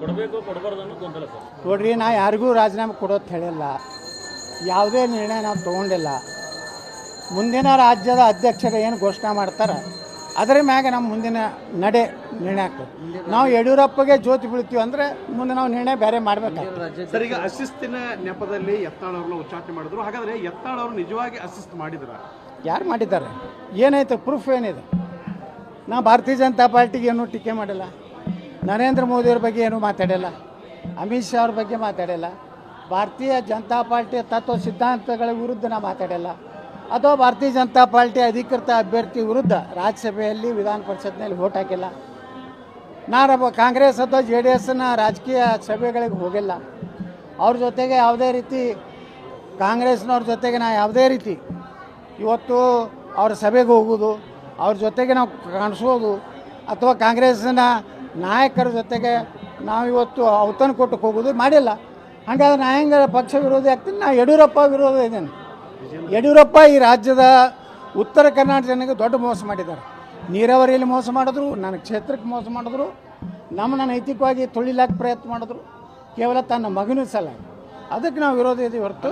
ಕೊಡಬೇಕು ಕೊಡಬಾರ್ದು ಅನ್ನೋ ಗೊಂದಲ ಸರ್. ನೋಡ್ರಿ ನಾ ಯಾರಿಗೂ ರಾಜೀನಾಮೆ ಕೊಡೋದು ಹೇಳಿಲ್ಲ. ಯಾವುದೇ ನಿರ್ಣಯ ನಾವು ತೊಗೊಂಡಿಲ್ಲ. ಮುಂದಿನ ರಾಜ್ಯದ ಅಧ್ಯಕ್ಷರು ಏನು ಘೋಷಣೆ ಮಾಡ್ತಾರೆ ಅದರ ಮ್ಯಾಗ ನಮ್ಮ ಮುಂದಿನ ನಡೆ ನಿರ್ಣಯ ಆಗ್ತದೆ. ನಾವು ಯಡಿಯೂರಪ್ಪಗೆ ಜ್ಯೋತಿ ಬೀಳ್ತೀವಿ ಅಂದರೆ ಮುಂದೆ ನಾವು ನಿರ್ಣಯ ಬೇರೆ ಮಾಡಬೇಕಾಗ್ತದೆ. ಸರ್ ಈಗ ಅಸಿಸ್ತಿನ ನೆಪದಲ್ಲಿ ಯತ್ನಾಳ್ ಅವ್ರನ್ನ ಉಚ್ಚಾಟನೆ ಮಾಡಿದ್ರು. ಹಾಗಾದ್ರೆ ಯತ್ನಾಳ್ ಅವರು ನಿಜವಾಗಿ ಅಸಿಸ್ಟ್ ಮಾಡಿದ್ರ? ಯಾರು ಮಾಡಿದ್ದಾರೆ? ಏನೈತೆ ಪ್ರೂಫ್ ಏನಿದೆ? ನಾವು ಭಾರತೀಯ ಜನತಾ ಪಾರ್ಟಿಗೆ ಏನೂ ಟೀಕೆ ಮಾಡಿಲ್ಲ. ನರೇಂದ್ರ ಮೋದಿಯವ್ರ ಬಗ್ಗೆ ಏನೂ ಮಾತಾಡಿಲ್ಲ. ಅಮಿತ್ ಶಾ ಅವ್ರ ಬಗ್ಗೆ ಮಾತಾಡಿಲ್ಲ. ಭಾರತೀಯ ಜನತಾ ಪಾರ್ಟಿಯ ತತ್ವ ಸಿದ್ಧಾಂತಗಳ ವಿರುದ್ಧ ನಾ ಮಾತಾಡಿಲ್ಲ. ಅಥವಾ ಭಾರತೀಯ ಜನತಾ ಪಾರ್ಟಿ ಅಧಿಕೃತ ಅಭ್ಯರ್ಥಿ ವಿರುದ್ಧ ರಾಜ್ಯಸಭೆಯಲ್ಲಿ ವಿಧಾನ ಪರಿಷತ್ನಲ್ಲಿ ವೋಟ್ ಹಾಕಿಲ್ಲ. ನಾನು ಕಾಂಗ್ರೆಸ್ ಅಥವಾ ಜೆ ಡಿ ಎಸ್ನ ರಾಜಕೀಯ ಸಭೆಗಳಿಗೆ ಹೋಗಿಲ್ಲ. ಅವ್ರ ಜೊತೆಗೆ ಯಾವುದೇ ರೀತಿ ಕಾಂಗ್ರೆಸ್ನವ್ರ ಜೊತೆಗೆ ನಾ ಯಾವುದೇ ರೀತಿ ಇವತ್ತು ಅವ್ರ ಸಭೆಗೆ ಹೋಗೋದು, ಅವ್ರ ಜೊತೆಗೆ ನಾವು ಕಾಣಿಸೋದು ಅಥವಾ ಕಾಂಗ್ರೆಸ್ನ ನಾಯಕರ ಜೊತೆಗೆ ನಾವು ಇವತ್ತು ಔತಣ ಕೊಟ್ಟಕ್ಕೆ ಹೋಗೋದು ಮಾಡಿಲ್ಲ. ಹಾಗಾದ್ರೆ ನಾ ಹೆಂಗೆ ಪಕ್ಷ ವಿರೋಧಿ ಆಗ್ತೀನಿ? ನಾ ಯಡಿಯೂರಪ್ಪ ವಿರೋಧ ಇದ್ದೇನೆ. ಯಡಿಯೂರಪ್ಪ ಈ ರಾಜ್ಯದ ಉತ್ತರ ಕರ್ನಾಟಕ ಜನಕ್ಕೆ ದೊಡ್ಡ ಮೋಸ ಮಾಡಿದ್ದಾರೆ. ನೀರಾವರಿಯಲ್ಲಿ ಮೋಸ ಮಾಡಿದ್ರು, ನನ್ನ ಕ್ಷೇತ್ರಕ್ಕೆ ಮೋಸ ಮಾಡಿದ್ರು ನಮ್ಮನ್ನು ನೈತಿಕವಾಗಿ ತುಳಿಲಾಕ ಪ್ರಯತ್ನ ಮಾಡಿದ್ರು, ಕೇವಲ ತನ್ನ ಮಗನೂ ಸಲ ಅದಕ್ಕೆ ನಾವು ವಿರೋಧ ಇದ್ದೀವಿ ಹೊರತು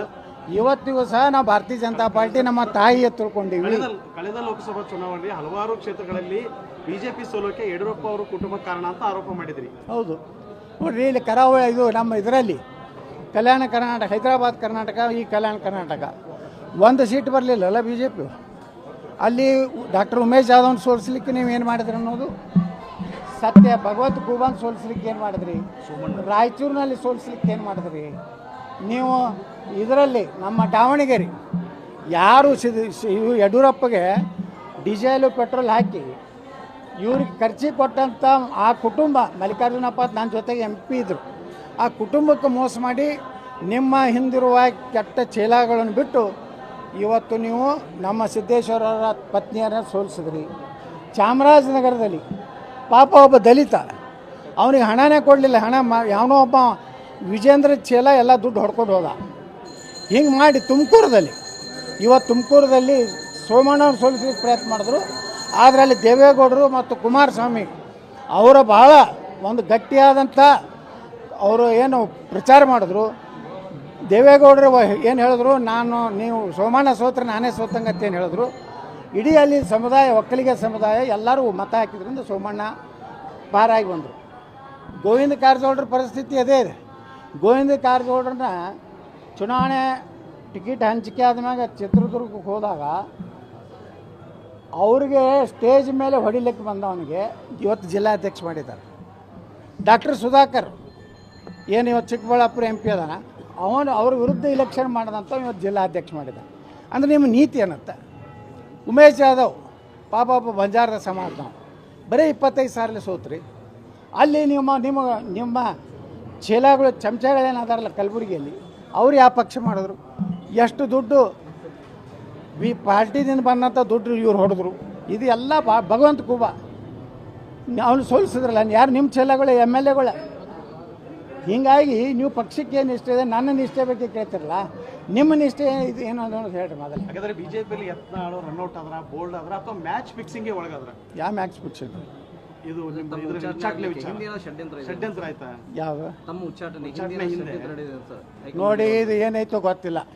ಇವತ್ತಿಗೂ ಸಹ ನಾವು ಭಾರತೀಯ ಜನತಾ ಪಾರ್ಟಿ ನಮ್ಮ ತಾಯಿಯ ತಿಳ್ಕೊಂಡಿವಿ ಕಳೆದ ಕಳೆದ ಲೋಕಸಭಾ ಚುನಾವಣೆಯಲ್ಲಿ ಹಲವಾರು ಕ್ಷೇತ್ರಗಳಲ್ಲಿ ಬಿಜೆಪಿ ಸೋಲೋಕೆ ಯಡಿಯೂರಪ್ಪ ಅವರು ಕುಟುಂಬ ಕಾರಣ ಅಂತ ಆರೋಪ ಮಾಡಿದ್ರಿ. ಹೌದು. ನೋಡ್ರಿ ಇಲ್ಲಿ ಕರಾವಳಿ ಇದು ನಮ್ಮ ಇದರಲ್ಲಿ ಕಲ್ಯಾಣ ಕರ್ನಾಟಕ ಹೈದರಾಬಾದ್ ಕರ್ನಾಟಕ ಈ ಕಲ್ಯಾಣ ಕರ್ನಾಟಕ. ಒಂದು ಸೀಟ್ ಬರಲಿಲ್ಲಲ್ಲ ಬಿ ಜೆ ಪಿ ಅಲ್ಲಿ ಡಾಕ್ಟರ್ ಉಮೇಶ್ ಜಾಧವ್ನ ಸೋಲಿಸ್ಲಿಕ್ಕೆ ನೀವು ಏನು ಮಾಡಿದ್ರಿ ಅನ್ನೋದು? ಸತ್ಯ ಭಗವತ್ ಖೂಬಾನ್ ಸೋಲಿಸ್ಲಿಕ್ಕೆ ಏನು ಮಾಡಿದ್ರಿ? ರಾಯಚೂರಿನಲ್ಲಿ ಸೋಲಿಸ್ಲಿಕ್ಕೆ ಏನು ಮಾಡಿದ್ರಿ? ನೀವು ಇದರಲ್ಲಿ ನಮ್ಮ ದಾವಣಗೆರೆ, ಯಾರು ಸಿದ್ ಇವು ಯಡಿಯೂರಪ್ಪಗೆ ಡೀಸೆಲು ಪೆಟ್ರೋಲ್ ಹಾಕಿ, ಇವ್ರಿಗೆ ಖರ್ಚಿ ಕೊಟ್ಟಂಥ ಆ ಕುಟುಂಬ, ಮಲ್ಲಿಕಾರ್ಜುನಪ್ಪ ನನ್ನ ಜೊತೆಗೆ ಎಂ ಪಿ ಇದ್ದರು ಆ ಕುಟುಂಬಕ್ಕೆ ಮೋಸ ಮಾಡಿ ನಿಮ್ಮ ಹಿಂದಿರುವ ಕೆಟ್ಟ ಚೀಲಗಳನ್ನು ಬಿಟ್ಟು ಇವತ್ತು ನೀವು ನಮ್ಮ ಸಿದ್ದೇಶ್ವರರ ಪತ್ನಿಯರನ್ನ ಸೋಲಿಸಿದ್ರಿ. ಚಾಮರಾಜನಗರದಲ್ಲಿ ಪಾಪ ಒಬ್ಬ ದಲಿತ, ಅವನಿಗೆ ಹಣನೇ ಕೊಡಲಿಲ್ಲ. ಹಣ ಮಾ, ಯಾವನೋ ಒಬ್ಬ ವಿಜೇಂದ್ರ ಚೇಲ ಎಲ್ಲ ದುಡ್ಡು ಹೊಡ್ಕೊಂಡು ಹೋದ. ಹಿಂಗೆ ಮಾಡಿ ತುಮಕೂರದಲ್ಲಿ. ಇವತ್ತು ತುಮಕೂರದಲ್ಲಿ ಸೋಮಣ್ಣವ್ರು ಸೋಲಿಸಲಿಕ್ಕೆ ಪ್ರಯತ್ನ ಮಾಡಿದ್ರು. ಆದರೆ ಅಲ್ಲಿ ದೇವೇಗೌಡರು ಮತ್ತು ಕುಮಾರಸ್ವಾಮಿ, ಅವರ ಭಾಳ ಒಂದು ಗಟ್ಟಿಯಾದಂಥ ಅವರು ಏನು ಪ್ರಚಾರ ಮಾಡಿದ್ರು. ದೇವೇಗೌಡರು ಏನು ಹೇಳಿದ್ರು, ನಾನು, ನೀವು ಸೋಮಣ್ಣ ಸೋತ್ರ, ನಾನೇ ಅಂತ ಏನು ಹೇಳಿದ್ರು. ಇಡೀ ಅಲ್ಲಿ ಸಮುದಾಯ, ಒಕ್ಕಲಿಗ ಸಮುದಾಯ ಎಲ್ಲರೂ ಮತ ಹಾಕಿದ್ರಿಂದ ಸೋಮಣ್ಣ ಪಾರಾಗಿ ಬಂದರು. ಗೋವಿಂದ ಕಾರಜೋಳರ ಪರಿಸ್ಥಿತಿ ಅದೇ ಇದೆ. ಗೋವಿಂದ ಕಾರಜೋಳರನ್ನ ಚುನಾವಣೆ ಟಿಕೆಟ್ ಹಂಚಿಕೆ ಆದ್ಮ್ಯಾಗ ಚಿತ್ರದುರ್ಗಕ್ಕೆ ಹೋದಾಗ ಅವ್ರಿಗೆ ಸ್ಟೇಜ್ ಮೇಲೆ ಹೊಡಿಲಿಕ್ಕೆ ಬಂದವನಿಗೆ ಇವತ್ತು ಜಿಲ್ಲಾಧ್ಯಕ್ಷ ಮಾಡಿದ್ದಾರೆ. ಡಾಕ್ಟರ್ ಸುಧಾಕರ್, ಏನು ಇವತ್ತು ಚಿಕ್ಕಬಳ್ಳಾಪುರ ಎಂ ಪಿ ಅದಾನ, ಅವನು ಅವ್ರ ವಿರುದ್ಧ ಇಲೆಕ್ಷನ್ ಮಾಡಿದಂಥ ಇವತ್ತು ಜಿಲ್ಲಾಧ್ಯಕ್ಷ ಮಾಡಿದ ಅಂದರೆ ನಿಮ್ಮ ನೀತಿ ಏನತ್ತ ಉಮೇಶ್ ಯಾದವ್, ಪಾಪ ಬಂಜಾರದ ಬಂಜಾರದ ನಾವು ಬರೀ ಇಪ್ಪತ್ತೈದು ಸಾವಿರಲ್ಲಿ ಸೋತ್ರಿ. ಅಲ್ಲಿ ನಿಮ್ಮ ನಿಮ್ಮ ನಿಮ್ಮ ಚೀಲಗಳು ಚಮಚಗಳೇನಾದಾರಲ್ಲ ಕಲಬುರಗಿಯಲ್ಲಿ ಅವ್ರು ಯಾವ ಪಕ್ಷ ಮಾಡಿದ್ರು? ಎಷ್ಟು ದುಡ್ಡು ಈ ಪಾರ್ಟಿದಿಂದ ಬಂದಂಥ ದುಡ್ಡು ಇವ್ರು ಹೊಡೆದ್ರು. ಇದು ಎಲ್ಲ ಬಾ ಭಗವಂತ ಕೂಬ. ಅವನು ಸೋಲಿಸಿದ್ರಲ್ಲ ಯಾರು ನಿಮ್ಮ ಚೀಲಗಳು ಎಂ ಎಲ್ ಎಗಳ? ಹೀಗಾಗಿ ನೀವು ಪಕ್ಷಕ್ಕೆ ಏನು ಇಷ್ಟ ಇದೆ ನನ್ನ ನಿಷ್ಠೆ ಬಗ್ಗೆ ಕೇಳ್ತಿರಲ್ಲ ನಿಮ್ಮ ನಿಷ್ಠೆ ಇದು ಏನು ಅಂತ ಹೇಳ್ರಿ ಮೊದಲು. ಹಾಗಾದ್ರೆ ಬಿಜೆಪಿಯಲ್ಲಿ ರನ್ ರನ್ಔಟ್ ಆದ್ರ ಬೋಲ್ಡ್ ಆದ್ರ ಅಥವಾ ಮ್ಯಾಚ್ ಫಿಕ್ಸಿಂಗ್ಗೆ ಒಳಗಾದ್ರ? ಯಾವ ಮ್ಯಾಚ್ ಫಿಕ್ಷನ್ ಇದು ನಿಮ್ಮ ಇದ್ರ ಉಚ್ಚಾಟನೆ ವಿಚಾರ ಷಡ್ಯಂತ್ರ ಇದೆ. ಷಡ್ಯಂತ್ರ ಆಯ್ತಾ? ಯಾವ? ತಮ್ಮ ಉಚ್ಚಾಟನೆ ಹಿಂದೆ. ನೋಡಿ ಇದು ಏನೈತೋ ಗೊತ್ತಿಲ್ಲ.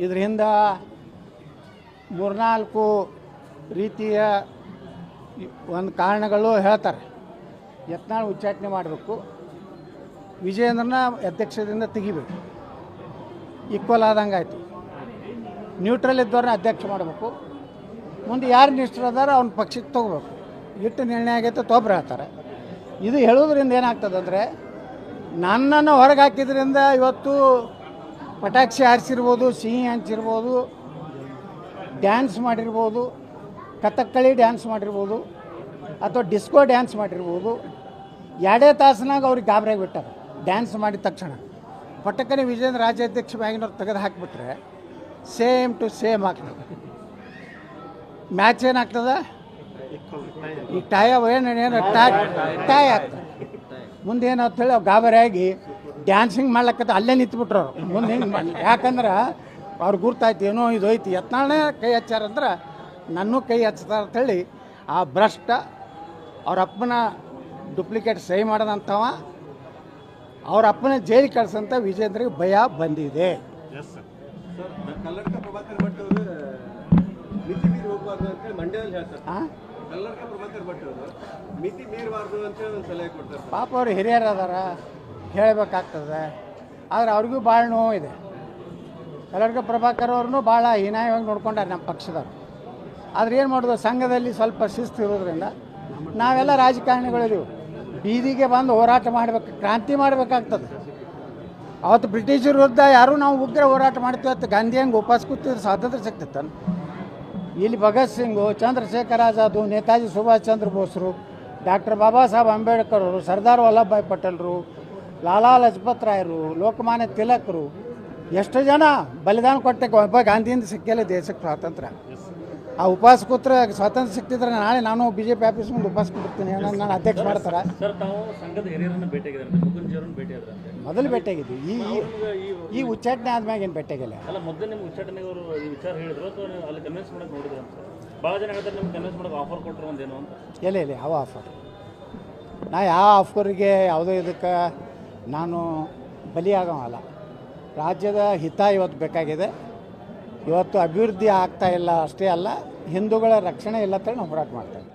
ಇದರಿಂದ ಮೂರ್ನಾಲ್ಕು ರೀತಿಯ ಒಂದು ಕಾರಣಗಳು ಹೇಳ್ತಾರೆ. ಯತ್ನಾಳ್ ಉಚ್ಚಾಟನೆ ಮಾಡಬೇಕು. ವಿಜಯೇಂದ್ರನ ಅಧ್ಯಕ್ಷದಿಂದ ತೆಗಿಬೇಕು. ಈಕ್ವಲ್ ಆದಂಗೆ ಆಯಿತು. ನ್ಯೂಟ್ರಲ್ ಇದ್ದವ್ರನ್ನ ಅಧ್ಯಕ್ಷ ಮಾಡಬೇಕು. ಮುಂದೆ ಯಾರು ನಿಷ್ಠರದಾರ ಅವ್ನ ಪಕ್ಷಕ್ಕೆ ತೊಗೋಬೇಕು. ಇಟ್ಟು ನಿರ್ಣಯ ಆಗೈತೆ, ತೊಬ್ರು ಹಾಕ್ತಾರೆ. ಇದು ಹೇಳೋದ್ರಿಂದ ಏನಾಗ್ತದಂದರೆ ನನ್ನನ್ನು ಹೊರಗೆ ಹಾಕಿದ್ರಿಂದ ಇವತ್ತು ಪಟಾಕ್ಷಿ ಹಾರಿಸಿರ್ಬೋದು, ಸಿಹಿ ಹಂಚಿರ್ಬೋದು, ಡ್ಯಾನ್ಸ್ ಮಾಡಿರ್ಬೋದು, ಕಥಕ್ಕಳಿ ಡ್ಯಾನ್ಸ್ ಮಾಡಿರ್ಬೋದು, ಅಥವಾ ಡಿಸ್ಕೋ ಡ್ಯಾನ್ಸ್ ಮಾಡಿರ್ಬೋದು, ಎರಡೇ ತಾಸಿನಾಗ ಅವ್ರಿಗೆ ಗಾಬರಿಯಾಗಿ ಬಿಟ್ಟಾರೆ. ಡ್ಯಾನ್ಸ್ ಮಾಡಿದ ತಕ್ಷಣ. ಪಟಕ್ಕನೆ ವಿಜೇಂದ್ರ ರಾಜ್ಯಾಧ್ಯಕ್ಷ ಬ್ಯಾಗಿನವ್ರು ತೆಗೆದು ಹಾಕಿಬಿಟ್ರೆ, ಸೇಮ್ ಟು ಸೇಮ್ ಆಗ್ತದೆ. ಮ್ಯಾಚ್ ಏನಾಗ್ತದೆ? ಈ ತಾಯ ಏನು ಏನು ಟೈ ಟೈ ಆಗ್ತದೆ ಮುಂದೆ ಏನು ಹೇಳಿ ಅವ್ರು ಗಾಬರಿಯಾಗಿ ಡ್ಯಾನ್ಸಿಂಗ್ ಮಾಡ್ಲಕ್ಕತ್ತ ಅಲ್ಲೇ ನಿಂತ್ಬಿಟ್ರು ಅವ್ರು. ಮುಂದೆ ಹಿಂಗೆ ಮಾಡಿ ಯಾಕಂದ್ರೆ ಅವ್ರು ಗುರ್ತಾಯ್ತು ಏನೋ ಇದು ಐತಿ ಯತ್ನಾಳೇ ಕೈ ಹಚ್ಚಾರಂದ್ರೆ ನನ್ನೂ ಕೈ ಹಚ್ತಾರ ಅಂತೇಳಿ ಆ ಭ್ರಷ್ಟ ಅವ್ರ ಅಪ್ಪನ ಡುಪ್ಲಿಕೇಟ್ ಸಹಿ ಮಾಡದಂಥವ ಅವ್ರ ಅಪ್ಪನ ಜೈಲಿಗೆ ಕಳ್ಸಂತ ವಿಜೇಂದ್ರಿಗೆ ಭಯ ಬಂದಿದೆ. Yes sir sir Kalladka Prabhakar Bhat ಅವರು ಮಿತಿ ಮೀರಿ ಹೋಗಬಾರ್ದು ಅಂತೇಳಿ ಮಂಡ್ಯದಲ್ಲಿ ಹೇಳ್ತಾರೆ. ಪಾಪ ಅವ್ರು ಹಿರಿಯರು ಅದಾರ ಹೇಳಬೇಕಾಗ್ತದೆ. ಆದ್ರೆ ಅವ್ರಿಗೂ ಭಾಳ ನೋವು ಇದೆ. ಕಲರ್ಗ ಪ್ರಭಾಕರ್ ಅವ್ರನ್ನೂ ಭಾಳ ಹೀನಾಯವಾಗಿ ನೋಡ್ಕೊಂಡಾರೆ ನಮ್ಮ ಪಕ್ಷದವ್ರು. ಆದ್ರೆ ಏನು ಮಾಡೋದು? ಸಂಘದಲ್ಲಿ ಸ್ವಲ್ಪ ಶಿಸ್ತು ಇರೋದ್ರಿಂದ ನಾವೆಲ್ಲ ರಾಜಕಾರಣಿಗಳಿದ್ದೀವಿ ಬೀದಿಗೆ ಬಂದು ಹೋರಾಟ ಮಾಡಬೇಕು, ಕ್ರಾಂತಿ ಮಾಡಬೇಕಾಗ್ತದೆ. ಅವತ್ತು ಬ್ರಿಟಿಷರ ವಿರುದ್ಧ ಯಾರು ನಾವು ಉಗ್ರ ಹೋರಾಟ ಮಾಡ್ತೀವಿ ಅಂತ ಗಾಂಧಿ ಹಂಗೆ ಉಪವಾಸ ಕೂತಿದ್ರೆ ಸ್ವಾತಂತ್ರ್ಯ ಇಲ್ಲಿ ಭಗತ್ ಸಿಂಗು ಚಂದ್ರಶೇಖರ್ ಆಜಾದು ನೇತಾಜಿ ಸುಭಾಷ್ ಚಂದ್ರ ಬೋಸ್ರು, ಡಾಕ್ಟರ್ ಬಾಬಾ ಸಾಹೇಬ್ ಅಂಬೇಡ್ಕರ್ ಅವರು, ಸರ್ದಾರ್ ವಲ್ಲಭಭಾಯ್ ಪಟೇಲ್ರು ಲಾಲಾ ಲಜಪತ್ ರಾಯರು ಲೋಕಮಾನ್ಯ ತಿಲಕರು ಎಷ್ಟು ಜನ ಬಲಿದಾನ ಕೊಟ್ಟೆ ಒಬ್ಬ ಗಾಂಧಿಯಿಂದ ಸಿಕ್ಕಿಲ್ಲ ದೇಶಕ್ಕೆ ಸ್ವಾತಂತ್ರ್ಯ. ಆ ಉಪವಾಸ ಕೂತ್ರೆ ಸ್ವಾತಂತ್ರ್ಯ ಸಿಕ್ತಿದ್ರೆ ನಾಳೆ ನಾನು ಬಿ ಜೆ ಪಿ ಆಫೀಸ್ ಮುಂದೆ ಉಪವಾಸ ಕೊಡ್ತೀನಿ ನಾನು ಅಧ್ಯಕ್ಷ ಮಾಡ್ತಾರೆ? ಸರ್ ತಾವು ಸಂಘದ ಹಿರಿಯರನ್ನ ಭೇಟಿಯಾಗಿದ್ದಾರೆ. ಮುಕುಂಜಿ ಅವ್ರನ್ನ ಭೇಟಿಯಾದ್ರಂತೆ ಮೊದಲು ಭೇಟಿಯಾಗಿದ್ದು ಈ ಈ- ಉಚ್ಚಾಟನೆ ಆದ್ಮ್ಯಾಗ ಏನು ಭೇಟಿಯಾಗಿಲ್ಲ. ಅಲ್ಲ ಮೊದಲು ನಿಮ್ಗೆ ಉಚ್ಚಾಟನೆ ಅವರು ಈ ವಿಚಾರ ಹೇಳಿದ್ರು ಅಥವಾ ಅಲ್ಲಿ ಕನ್ವಿನ್ಸ್ ಮಾಡಕ್ಕೆ ನೋಡಿದ್ರು ಅಂತ? ಭಾಳ ಜನ ಹೇಳ್ತಾರೆ ನಿಮ್ಗೆ ಕನ್ವಿನ್ಸ್ ಮಾಡೋಕೆ ಆಫರ್ ಕೊಟ್ಟರು ಒಂದೇನೋ ಅಂತ. ಇಲ್ಲ ಇಲ್ಲ ಯಾವ ಆಫರ್ ನಾ ಯಾವ ಆಫರ್ಗೆ ಯಾವುದೋ ಇದಕ್ಕೆ ನಾನು ಬಲಿಯಾಗಲ್ಲ ರಾಜ್ಯದ ಹಿತ ಇವತ್ತು ಬೇಕಾಗಿದೆ. ಇವತ್ತು ಅಭಿವೃದ್ಧಿ ಆಗ್ತಾ ಇಲ್ಲ ಅಷ್ಟೇ ಅಲ್ಲ ಹಿಂದೂಗಳ ರಕ್ಷಣೆ ಇಲ್ಲ ಅಂತ ನಾವು ಹೋರಾಟ ಮಾಡ್ತೇವೆ.